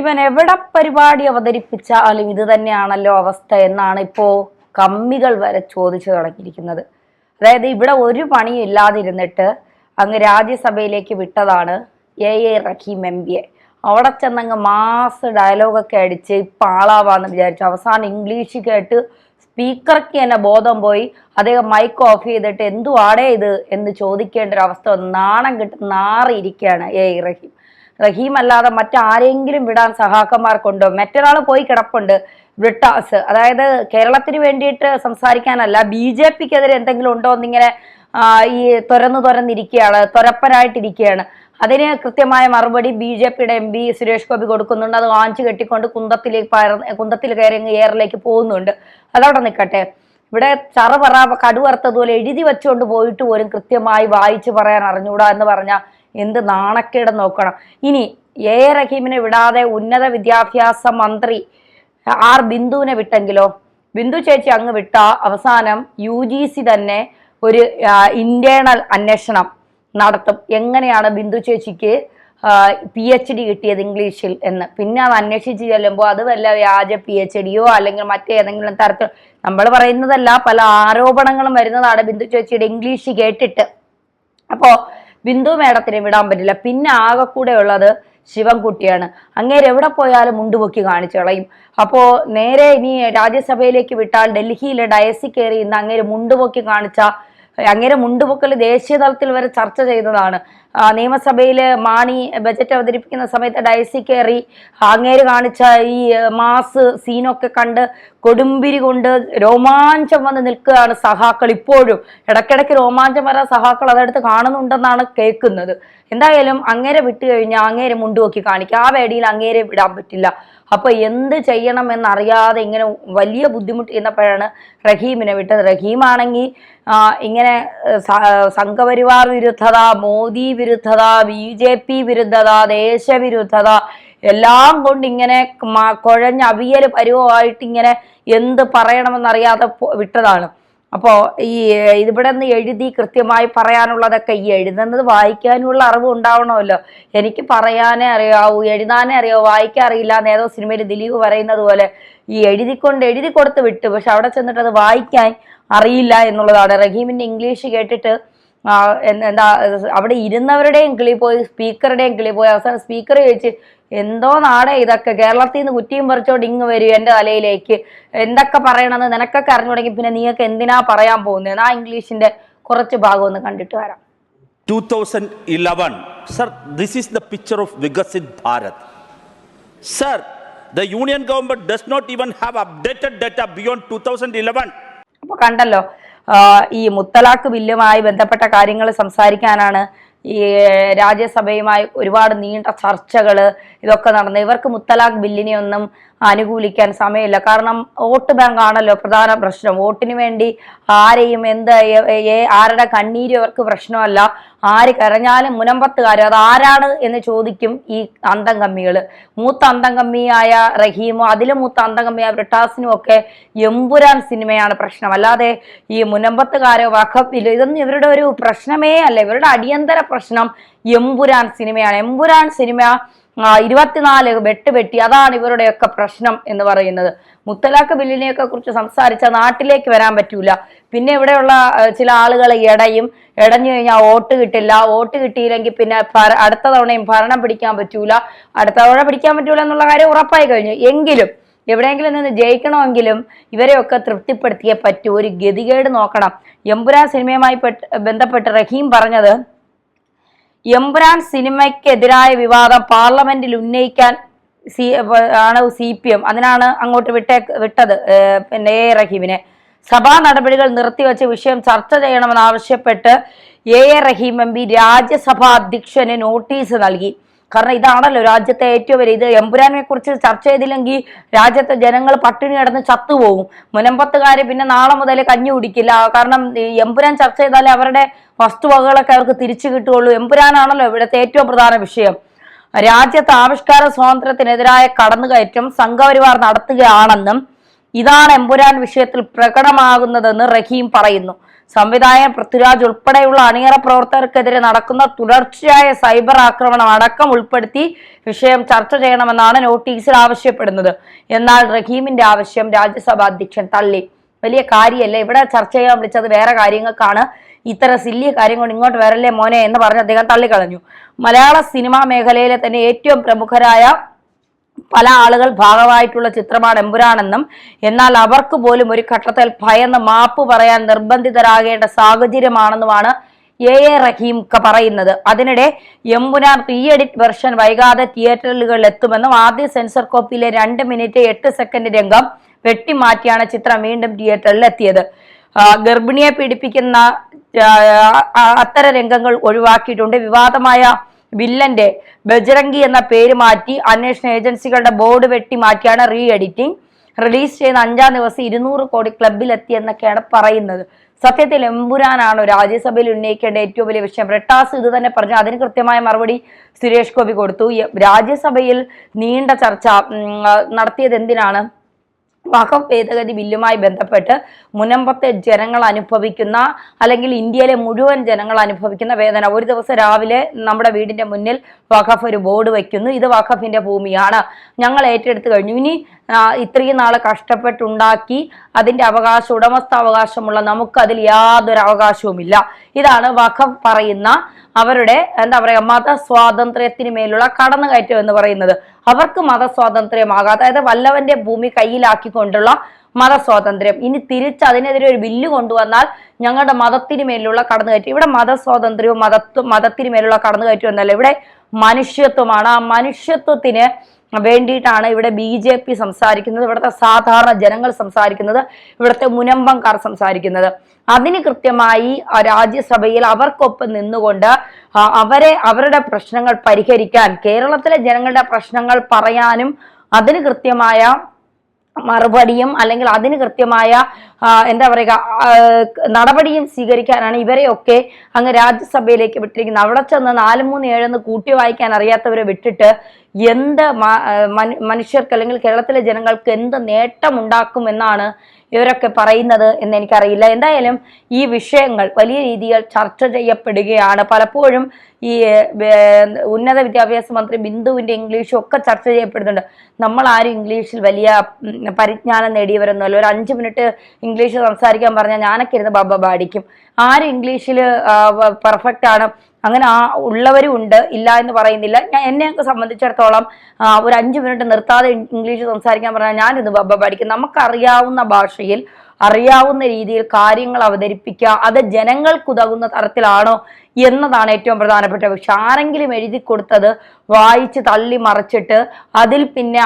ഇവൻ എവിടെ പരിപാടി അവതരിപ്പിച്ചാലും ഇത് തന്നെയാണല്ലോ അവസ്ഥ എന്നാണ് ഇപ്പോ കമ്മികൾ വരെ ചോദിച്ചു തുടങ്ങിയിരിക്കുന്നത്. അതായത് ഇവിടെ ഒരു പണിയും ഇല്ലാതിരുന്നിട്ട് അങ്ങ് രാജ്യസഭയിലേക്ക് വിട്ടതാണ് എ എ റഹീം എം പിയെ അവിടെ ചെന്നങ്ങ് മാസ് ഡയലോഗൊക്കെ അടിച്ച് ഇപ്പം ആളാവാന്ന് വിചാരിച്ചു. അവസാനം ഇംഗ്ലീഷ് കേട്ട് സ്പീക്കർക്ക് തന്നെ ബോധം പോയി. അദ്ദേഹം മൈക്ക് ഓഫ് ചെയ്തിട്ട് എന്തുവാടേ ഇത്? എന്ന് ചോദിക്കേണ്ട ഒരു അവസ്ഥ. നാണം കിട്ടുന്ന നാറിയിരിക്കുകയാണ് എ എ റഹീം അല്ലാതെ മറ്റാരെങ്കിലും വിടാൻ സഹാക്കന്മാർക്കുണ്ടോ മറ്റൊരാൾ പോയി കിടപ്പുണ്ട് ബ്രിട്ടാസ്. അതായത് കേരളത്തിന് വേണ്ടിയിട്ട് സംസാരിക്കാനല്ല ബി ജെ പിക്കെതിരെ എന്തെങ്കിലും ഉണ്ടോ എന്നിങ്ങനെ ഈ തുറന്നു തുറന്നിരിക്കുകയാണ് തുരപ്പനായിട്ടിരിക്കുകയാണ്. അതിന് കൃത്യമായ മറുപടി ബി ജെ പിയുടെ എം പി സുരേഷ് ഗോപി കൊടുക്കുന്നുണ്ട്. അത് വാങ്ങിച്ചു കെട്ടിക്കൊണ്ട് കുന്തത്തിലേക്ക് കുന്തത്തിൽ കയറി എയറിലേക്ക് പോകുന്നുണ്ട്. അതവിടെ നിൽക്കട്ടെ. ഇവിടെ ചറ പറ കടുവറുത്തതുപോലെ എഴുതി വെച്ചുകൊണ്ട് പോയിട്ട് പോലും കൃത്യമായി വായിച്ചു പറയാൻ അറിഞ്ഞൂടാ എന്ന് പറഞ്ഞാൽ എന്ത് നാണക്കേട് നോക്കണം. ഇനി എ റഹീമിനെ വിടാതെ ഉന്നത വിദ്യാഭ്യാസ മന്ത്രി ആർ ബിന്ദുവിനെ വിട്ടെങ്കിലോ? ബിന്ദു ചേച്ചി അങ്ങ് വിട്ട അവസാനം യു ജി സി തന്നെ ഒരു ഇന്റേണൽ അന്വേഷണം നടത്തും. എങ്ങനെയാണ് ബിന്ദു ചേച്ചിക്ക് പി എച്ച് ഡി കിട്ടിയത് ഇംഗ്ലീഷിൽ എന്ന്. പിന്നെ അത് അന്വേഷിച്ച് ചെല്ലുമ്പോൾ അത് വല്ല വ്യാജ പി എച്ച് ഡിയോ അല്ലെങ്കിൽ മറ്റേതെങ്കിലും തരത്തിൽ നമ്മൾ പറയുന്നതല്ല പല ആരോപണങ്ങളും വരുന്നതാണ് ബിന്ദു ചേച്ചിയുടെ ഇംഗ്ലീഷ് കേട്ടിട്ട്. അപ്പോ ബിന്ദു മേഡത്തിന് വിടാൻ പറ്റില്ല. പിന്നെ ആകെ കൂടെ ഉള്ളത് ശിവൻകുട്ടിയാണ്. അങ്ങേര് എവിടെ പോയാലും മുണ്ടുപൊക്കി കാണിച്ചു കളയും. അപ്പോ നേരെ ഇനി രാജ്യസഭയിലേക്ക് വിട്ടാൽ ഡൽഹിയിലെ ഡയസി കയറി ഇന്ന് അങ്ങേര് മുണ്ടുപൊക്കി കാണിച്ച അങ്ങനെ മുണ്ടുപൊക്കൽ ദേശീയ തലത്തിൽ വരെ ചർച്ച ചെയ്തതാണ്. ആ, നിയമസഭയിൽ മാണി ബജറ്റ് അവതരിപ്പിക്കുന്ന സമയത്ത് ഡയസി കയറി അങ്ങേര് കാണിച്ച ഈ മാസ് സീനൊക്കെ കണ്ട് കൊടുമ്പിരി കൊണ്ട് രോമാഞ്ചം വന്ന് നിൽക്കുകയാണ് സഹാക്കൾ. ഇപ്പോഴും ഇടയ്ക്കിടയ്ക്ക് രോമാഞ്ചം വരാൻ സഹാക്കൾ അതെടുത്ത് കാണുന്നുണ്ടെന്നാണ് കേൾക്കുന്നത്. എന്തായാലും അങ്ങേരെ വിട്ടു കഴിഞ്ഞാൽ അങ്ങേരെ മുണ്ടുപൊക്കി കാണിക്കുക ആ വേടിയിൽ അങ്ങേരെ വിടാൻ പറ്റില്ല. അപ്പോൾ എന്ത് ചെയ്യണം എന്നറിയാതെ ഇങ്ങനെ വലിയ ബുദ്ധിമുട്ട് ചെയ്യുന്നപ്പോഴാണ് റഹീമിനെ വിട്ടത്. റഹീമാണെങ്കിൽ ഇങ്ങനെ സംഘപരിവാർ വിരുദ്ധത മോദി വിരുദ്ധത ബി ജെ പി വിരുദ്ധത ദേശവിരുദ്ധത. എല്ലാം കൊണ്ട് ഇങ്ങനെ കുഴഞ്ഞ അവിയൽ പരുവമായിട്ട് ഇങ്ങനെ എന്ത് പറയണമെന്നറിയാതെ വിട്ടതാണ്. അപ്പോ ഈ ഇതിവിടെ നിന്ന് എഴുതി കൃത്യമായി പറയാനുള്ളതൊക്കെ ഈ എഴുതുന്നത് വായിക്കാനുള്ള അറിവ് ഉണ്ടാവണമല്ലോ. എനിക്ക് പറയാനേ അറിയാവൂ എഴുതാനേ അറിയാവൂ വായിക്കാൻ അറിയില്ല എന്ന് ഏതോ സിനിമയിൽ ദിലീപ് പറയുന്നത് പോലെ ഈ എഴുതിക്കൊണ്ട് എഴുതി കൊടുത്ത് വിട്ടു. പക്ഷെ അവിടെ ചെന്നിട്ട് അത് വായിക്കാൻ അറിയില്ല എന്നുള്ളതാണ്. റഹീമിന്റെ ഇംഗ്ലീഷ് കേട്ടിട്ട് എന്ത- അവിടെ ഇരുന്നവരുടെയും കിളി പോയി സ്പീക്കറുടെയും കിളി പോയി. അവസാനം സ്പീക്കർ ചോദിച്ച് എന്തോ നാടേ ഇതൊക്കെ? കേരളത്തിൽ നിന്ന് കുറ്റിയും പറിച്ചോണ്ട് ഇങ്ങ് വരും എന്റെ തലയിലേക്ക്. എന്തൊക്കെ പറയണമെന്ന് നിനക്കൊക്കെ അറിഞ്ഞു തുടങ്ങി പിന്നെ നീയൊക്കെ എന്തിനാ പറയാൻ പോകുന്നത് ആ ഇംഗ്ലീഷിന്റെ കുറച്ച് ഭാഗം ഒന്ന് കണ്ടിട്ട് വരാം. Two thousand eleven sir this is the picture of Viksit Bharat sir the union government does not even have updated data beyond two thousand eleven അപ്പൊ കണ്ടല്ലോ ഈ മുത്തലാഖ് ബില്ലുമായി ബന്ധപ്പെട്ട കാര്യങ്ങൾ സംസാരിക്കാനാണ് ഈ രാജ്യസഭയുമായി ഒരുപാട് നീണ്ട ചർച്ചകൾ ഇതൊക്കെ നടന്ന് ഇവർക്ക് മുത്തലാഖ് ബില്ലിനെ ഒന്നും അനുകൂലിക്കാൻ സമയമില്ല. കാരണം വോട്ട് ബാങ്ക് ആണല്ലോ പ്രധാന പ്രശ്നം. വോട്ടിന് വേണ്ടി ആരെയും എന്ത് ആരുടെ കണ്ണീരും അവർക്ക് പ്രശ്നമല്ല. ആര് കരഞ്ഞാലും മുനമ്പത്തുകാർ അത് ആരാണ് എന്ന് ചോദിക്കും ഈ അന്തം കമ്മികൾ മൂത്ത അന്തം കമ്മിയായ റഹീമോ അതിലും മൂത്ത അന്തം കമ്മിയായ ബ്രിട്ടാസിനും ഒക്കെ എമ്പുരാൻ സിനിമയാണ് പ്രശ്നം. അല്ലാതെ ഈ മുനമ്പത്തുകാരോ വഖഫിലോ ഇതൊന്നും ഇവരുടെ ഒരു പ്രശ്നമേ അല്ല. ഇവരുടെ അടിയന്തര പ്രശ്നം എമ്പുരാൻ സിനിമയാണ്. എമ്പുരാൻ സിനിമ ഇരുപത്തിനാല് വെട്ട് വെട്ടി. അതാണ് ഇവരുടെയൊക്കെ പ്രശ്നം എന്ന് പറയുന്നത്. മുത്തലാഖ് ബില്ലിനെയൊക്കെ കുറിച്ച് സംസാരിച്ച നാട്ടിലേക്ക് വരാൻ പറ്റൂല. പിന്നെ ഇവിടെയുള്ള ചില ആളുകൾ ഇടയും ഇടഞ്ഞു കഴിഞ്ഞാൽ വോട്ട് കിട്ടില്ല. വോട്ട് കിട്ടിയില്ലെങ്കിൽ പിന്നെ അടുത്ത തവണയും ഭരണം പിടിക്കാൻ പറ്റൂല. അടുത്ത തവണ പിടിക്കാൻ പറ്റൂല എന്നുള്ള കാര്യം ഉറപ്പായി കഴിഞ്ഞു. എങ്കിലും എവിടെയെങ്കിലും നിന്ന് ജയിക്കണമെങ്കിലും ഇവരെയൊക്കെ തൃപ്തിപ്പെടുത്തിയേ പറ്റൂ. ഒരു ഗതികേട് നോക്കണം. എമ്പുരാൻ സിനിമയുമായി പെട്ട് ബന്ധപ്പെട്ട് റഹീം പറഞ്ഞത് എമ്പുരാൻ സിനിമയ്ക്കെതിരായ വിവാദം പാർലമെന്റിൽ ഉന്നയിക്കാൻ സി ആണ് സി പി എം. അതിനാണ് അങ്ങോട്ട് വിട്ടേ വിട്ടത് പിന്നെ എ. റഹീമിനെ. സഭാ നടപടികൾ നിർത്തിവെച്ച് വിഷയം ചർച്ച ചെയ്യണമെന്നാവശ്യപ്പെട്ട് A. A. Rahim M P Rajya Sabha അധ്യക്ഷന് നോട്ടീസ് നൽകി. കാരണം ഇതാണല്ലോ രാജ്യത്തെ ഏറ്റവും വലിയ ഇത്. എമ്പുരാനെ കുറിച്ച് ചർച്ച ചെയ്തില്ലെങ്കിൽ രാജ്യത്തെ ജനങ്ങൾ പട്ടിണി കിടന്ന് ചത്തുപോകും. മുനമ്പത്തുകാര് പിന്നെ നാളെ മുതൽ കഞ്ഞി കുടിക്കില്ല. കാരണം ഈ എമ്പുരാൻ ചർച്ച ചെയ്താലേ അവരുടെ വസ്തുവകകളൊക്കെ അവർക്ക് തിരിച്ചു കിട്ടുകയുള്ളൂ. എമ്പുരാനാണല്ലോ ഇവിടുത്തെ ഏറ്റവും പ്രധാന വിഷയം. രാജ്യത്തെ ആവിഷ്കാര സ്വാതന്ത്ര്യത്തിനെതിരായ കടന്നുകയറ്റം സംഘപരിവാർ നടത്തുകയാണെന്നും ഇതാണ് എമ്പുരാൻ വിഷയത്തിൽ പ്രകടമാകുന്നതെന്ന് റഹീം പറയുന്നു. സംവിധായകൻ പൃഥ്വിരാജ് ഉൾപ്പെടെയുള്ള അണിയറ പ്രവർത്തകർക്കെതിരെ നടക്കുന്ന തുടർച്ചയായ സൈബർ ആക്രമണം അടക്കം ഉൾപ്പെടുത്തി വിഷയം ചർച്ച ചെയ്യണമെന്നാണ് നോട്ടീസിൽ ആവശ്യപ്പെടുന്നത്. എന്നാൽ റഹീമിന്റെ ആവശ്യം രാജ്യസഭാ അധ്യക്ഷൻ തള്ളി. വലിയ കാര്യമല്ല? ഇവിടെ ചർച്ച ചെയ്യാൻ വിളിച്ചത് വേറെ കാര്യങ്ങൾക്കാണ്. ഇത്തരം സില്ലിയ കാര്യം കൊണ്ട് ഇങ്ങോട്ട് വരല്ലേ മോനെ എന്ന് പറഞ്ഞ് അദ്ദേഹം തള്ളിക്കളഞ്ഞു. മലയാള സിനിമാ മേഖലയിലെ തന്നെ ഏറ്റവും പ്രമുഖരായ പല ആളുകൾ ഭാഗമായിട്ടുള്ള ചിത്രമാണ് എമ്പുരാനെന്നും എന്നാൽ അവർക്ക് പോലും ഒരു ഘട്ടത്തിൽ ഭയന്ന് മാപ്പ് പറയാൻ നിർബന്ധിതരാകേണ്ട സാഹചര്യമാണെന്നുമാണ് എ എ റഹീം പറയുന്നത്. അതിനിടെ എമ്പുരാൻ റീ എഡിറ്റ് വെർഷൻ വൈകാതെ തിയേറ്ററുകളിൽ എത്തുമെന്നും ആദ്യ സെൻസർ കോപ്പിയിലെ രണ്ട് മിനിറ്റ് എട്ട് സെക്കൻഡ് രംഗം വെട്ടിമാറ്റിയാണ് ചിത്രം വീണ്ടും തിയേറ്ററിൽ എത്തിയത്. ഗർഭിണിയെ പീഡിപ്പിക്കുന്ന അത്തരം രംഗങ്ങൾ ഒഴിവാക്കിയിട്ടുണ്ട്. വിവാദമായ വില്ലന്റെ ബജറംഗി എന്ന പേര് മാറ്റി അന്വേഷണ ഏജൻസികളുടെ ബോർഡ് വെട്ടി മാറ്റിയാണ് റീ എഡിറ്റിംഗ് റിലീസ് ചെയ്യുന്ന അഞ്ചാം ദിവസം ഇരുന്നൂറ് കോടി ക്ലബിലെത്തി എന്നൊക്കെയാണ് പറയുന്നത്. സത്യത്തിൽ എമ്പുരാനാണോ രാജ്യസഭയിൽ ഉന്നയിക്കേണ്ട ഏറ്റവും വലിയ വിഷയം? ബ്രിട്ടാസ് ഇത് തന്നെ പറഞ്ഞു. അതിന് കൃത്യമായ മറുപടി സുരേഷ് ഗോപി കൊടുത്തു. രാജ്യസഭയിൽ നീണ്ട ചർച്ച നടത്തിയത് എന്തിനാണ്? വഖഫ് ഭേദഗതി ബില്ലുമായി ബന്ധപ്പെട്ട് മുനമ്പത്തെ ജനങ്ങൾ അനുഭവിക്കുന്ന അല്ലെങ്കിൽ ഇന്ത്യയിലെ മുഴുവൻ ജനങ്ങൾ അനുഭവിക്കുന്ന വേദന. ഒരു ദിവസം രാവിലെ നമ്മുടെ വീടിന്റെ മുന്നിൽ വഖഫ് ഒരു ബോർഡ് വയ്ക്കുന്നു. ഇത് വഖഫിന്റെ ഭൂമിയാണ്. ഞങ്ങൾ ഏറ്റെടുത്ത് കഴിഞ്ഞു. ഇനി ഇത്രയും നാൾ കഷ്ടപ്പെട്ടുണ്ടാക്കി അതിന്റെ അവകാശം ഉടമസ്ഥാവകാശമുള്ള നമുക്ക് അതിൽ യാതൊരു അവകാശവുമില്ല. ഇതാണ് വഖഫ് പറയുന്ന അവരുടെ എന്താ പറയുക മത സ്വാതന്ത്ര്യത്തിന് മേലുള്ള കടന്നുകയറ്റം എന്ന് പറയുന്നത്. അവർക്ക് മതസ്വാതന്ത്ര്യമാകാം അതായത് വല്ലവന്റെ ഭൂമി കയ്യിലാക്കിക്കൊണ്ടുള്ള മതസ്വാതന്ത്ര്യം. ഇനി തിരിച്ച് അതിനെതിരെ ഒരു ബില്ല് കൊണ്ടുവന്നാൽ ഞങ്ങളുടെ മതത്തിന് മേലുള്ള കടന്നുകയറ്റം. ഇവിടെ മതസ്വാതന്ത്ര്യവും മതത്വം മതത്തിന് മേലുള്ള കടന്നുകയറ്റം എന്നല്ല ഇവിടെ മനുഷ്യത്വമാണ്. ആ മനുഷ്യത്വത്തിന് വേണ്ടിയിട്ടാണ് ഇവിടെ ബി ജെ പി സംസാരിക്കുന്നത്. ഇവിടുത്തെ സാധാരണ ജനങ്ങൾ സംസാരിക്കുന്നത്. ഇവിടുത്തെ മുനമ്പംകാർ സംസാരിക്കുന്നത്. അതിന് കൃത്യമായി രാജ്യസഭയിൽ അവർക്കൊപ്പം നിന്നുകൊണ്ട് അവരെ അവരുടെ പ്രശ്നങ്ങൾ പരിഹരിക്കാൻ കേരളത്തിലെ ജനങ്ങളുടെ പ്രശ്നങ്ങൾ പറയാനും അതിന് കൃത്യമായ മറുപടിയും അല്ലെങ്കിൽ അതിന് കൃത്യമായ എന്താ പറയുക നടപടിയും സ്വീകരിക്കാനാണ് ഇവരെയൊക്കെ അങ്ങ് രാജ്യസഭയിലേക്ക് വിട്ടിരിക്കുന്നത്. അവിടെ ചെന്ന് നാല് മൂന്ന് ഏഴെന്ന് കൂട്ടി വായിക്കാൻ അറിയാത്തവരെ വിട്ടിട്ട് എന്ത് മനുഷ്യർക്ക് അല്ലെങ്കിൽ കേരളത്തിലെ ജനങ്ങൾക്ക് എന്ത് നേട്ടം എന്നാണ് ഇവരൊക്കെ പറയുന്നത് എന്ന് എനിക്കറിയില്ല. എന്തായാലും ഈ വിഷയങ്ങൾ വലിയ രീതിയിൽ ചർച്ച ചെയ്യപ്പെടുകയാണ്. പലപ്പോഴും ഈ ഉന്നത വിദ്യാഭ്യാസ മന്ത്രി ബിന്ദുവിന്റെ ഇംഗ്ലീഷും ഒക്കെ ചർച്ച ചെയ്യപ്പെടുന്നുണ്ട്. നമ്മൾ ആരും ഇംഗ്ലീഷിൽ വലിയ പരിജ്ഞാനം നേടിയവരൊന്നുമല്ല. ഒരു അഞ്ച് മിനിറ്റ് ഇംഗ്ലീഷ് സംസാരിക്കാൻ പറഞ്ഞാൽ ഞാനൊക്കെ ഇരുന്ന് ബബ പാടിക്കും. ആരും ഇംഗ്ലീഷിൽ പെർഫെക്റ്റ് ആണ്. അങ്ങനെ ആ ഉള്ളവരും ഉണ്ട്. ഇല്ല എന്ന് പറയുന്നില്ല. ഞാൻ എന്നെയൊക്കെ സംബന്ധിച്ചിടത്തോളം ഒരു അഞ്ച് മിനിറ്റ് നിർത്താതെ ഇംഗ്ലീഷ് സംസാരിക്കാൻ പറഞ്ഞാൽ ഞാനിത് ബബ പഠിക്കും നമുക്കറിയാവുന്ന ഭാഷയിൽ അറിയാവുന്ന രീതിയിൽ കാര്യങ്ങൾ അവതരിപ്പിക്കുക അത് ജനങ്ങൾക്കുതകുന്ന തരത്തിലാണോ എന്നതാണ് ഏറ്റവും പ്രധാനപ്പെട്ട പക്ഷെ ആരെങ്കിലും എഴുതി കൊടുത്തത് വായിച്ച് തള്ളി മറിച്ചിട്ട് അതിൽ പിന്നെ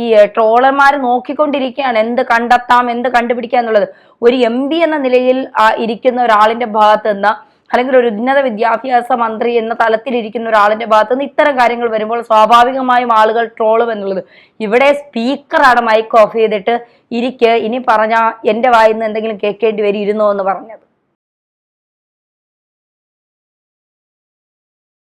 ഈ ട്രോളർമാർ നോക്കിക്കൊണ്ടിരിക്കുകയാണ്. എന്ത് കണ്ടെത്താം എന്ത് കണ്ടുപിടിക്കാം എന്നുള്ളത്. ഒരു എം എന്ന നിലയിൽ ഇരിക്കുന്ന ഒരാളിന്റെ ഭാഗത്ത് നിന്ന് അല്ലെങ്കിൽ ഒരു ഉന്നത വിദ്യാഭ്യാസ മന്ത്രി എന്ന തലത്തിലിരിക്കുന്ന ഒരാളിന്റെ ഭാഗത്ത് നിന്ന് ഇത്തരം കാര്യങ്ങൾ വരുമ്പോൾ സ്വാഭാവികമായും ആളുകൾ ട്രോളും എന്നുള്ളത്. ഇവിടെ സ്പീക്കറാണ് മൈക്ക് ഓഫ് ചെയ്തിട്ട് ഇരിക്ക് ഇനി പറഞ്ഞ എന്റെ വായിന്ന് എന്തെങ്കിലും കേൾക്കേണ്ടി വരും ഇരുന്നോ എന്ന് പറഞ്ഞത്.